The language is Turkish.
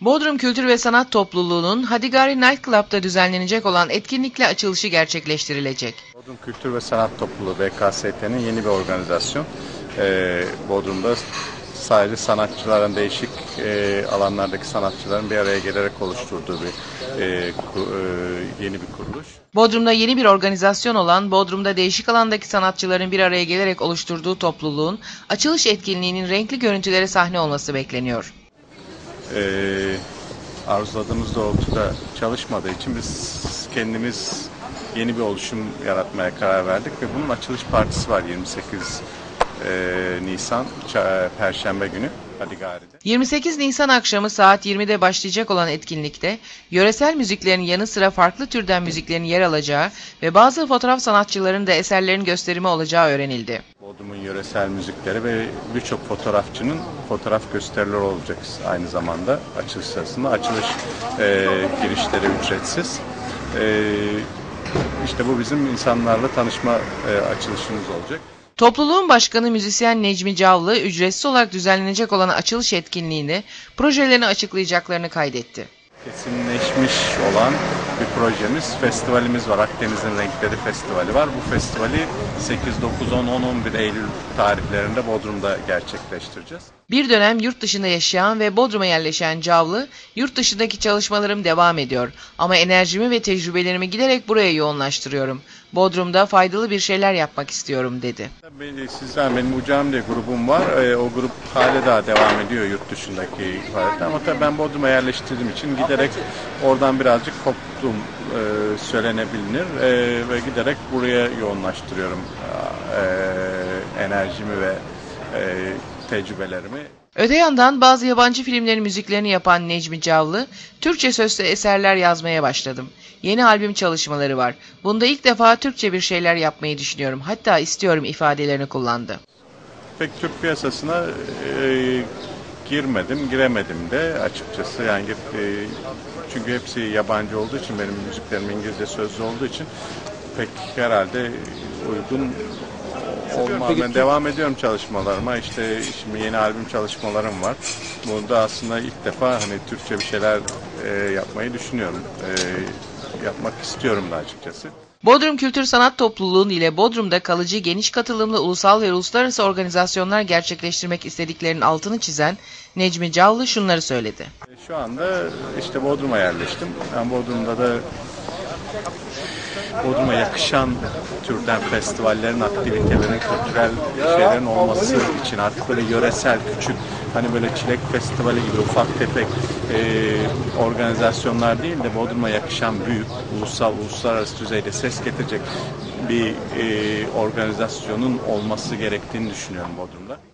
Bodrum Kültür ve Sanat Topluluğu'nun Hadigari Night Club'da düzenlenecek olan etkinlikle açılışı gerçekleştirilecek. Bodrum Kültür ve Sanat Topluluğu BKST'nin yeni bir organizasyon. Ee, Bodrum'da sadece sanatçıların değişik e, alanlardaki sanatçıların bir araya gelerek oluşturduğu bir e, ku- e, yeni bir kuruluş. Bodrum'da yeni bir organizasyon olan Bodrum'da değişik alandaki sanatçıların bir araya gelerek oluşturduğu topluluğun açılış etkinliğinin renkli görüntülere sahne olması bekleniyor. Ee, arzuladığımız doğrultuda çalışmadığı için biz kendimiz yeni bir oluşum yaratmaya karar verdik ve bunun açılış partisi var 28 e, Nisan Perşembe günü Hadigari'de. 28 Nisan akşamı saat 20'de başlayacak olan etkinlikte yöresel müziklerin yanı sıra farklı türden müziklerin yer alacağı ve bazı fotoğraf sanatçılarının da eserlerin gösterimi olacağı öğrenildi. Bodrum'un yöresel müzikleri ve birçok fotoğrafçının fotoğraf gösterileri olacak aynı zamanda açılış sırasında. Açılış e, girişleri ücretsiz. E, işte bu bizim insanlarla tanışma e, açılışımız olacak. Topluluğun başkanı müzisyen Necmi Cavlı ücretsiz olarak düzenlenecek olan açılış etkinliğinde projelerini açıklayacaklarını kaydetti. Kesinleşmiş olan bir projemiz, festivalimiz var. Akdeniz'in Renkleri Festivali var. Bu festivali 8, 9, 10, 10, 11 Eylül tarihlerinde Bodrum'da gerçekleştireceğiz. Bir dönem yurt dışında yaşayan ve Bodrum'a yerleşen Cavlı, yurt dışındaki çalışmalarım devam ediyor ama enerjimi ve tecrübelerimi giderek buraya yoğunlaştırıyorum. Bodrum'da faydalı bir şeyler yapmak istiyorum dedi. Sizden benim Ucam diye grubum var. Ee, o grup hala daha devam ediyor yurt dışındaki faaliyetler. Ama tabii ben Bodrum'a yerleştirdiğim için giderek oradan birazcık koptum e, söylenebilir. E, ve giderek buraya yoğunlaştırıyorum e, enerjimi ve tecrübelerimi. Öte yandan bazı yabancı filmlerin müziklerini yapan Necmi Cavlı, Türkçe sözlü eserler yazmaya başladım. Yeni albüm çalışmaları var. Bunda ilk defa Türkçe bir şeyler yapmayı düşünüyorum. Hatta istiyorum ifadelerini kullandı. Pek Türk piyasasına e, girmedim, giremedim de açıkçası. Yani e, çünkü hepsi yabancı olduğu için benim müziklerim İngilizce sözlü olduğu için pek herhalde uygun olmam. Ben devam ediyorum çalışmalarıma. İşte şimdi yeni albüm çalışmalarım var. Burada aslında ilk defa hani Türkçe bir şeyler e, yapmayı düşünüyorum. E, yapmak istiyorum da açıkçası. Bodrum Kültür Sanat Topluluğu ile Bodrum'da kalıcı geniş katılımlı ulusal ve uluslararası organizasyonlar gerçekleştirmek istediklerinin altını çizen Necmi Cavlı şunları söyledi. Şu anda işte Bodrum'a yerleştim. Ben Bodrum'da da Bodrum'a yakışan türden festivallerin, aktivitelerin, kültürel şeylerin olması için artık böyle yöresel, küçük, hani böyle çilek festivali gibi ufak tefek e, organizasyonlar değil de Bodrum'a yakışan büyük, ulusal, uluslararası düzeyde ses getirecek bir e, organizasyonun olması gerektiğini düşünüyorum Bodrum'da.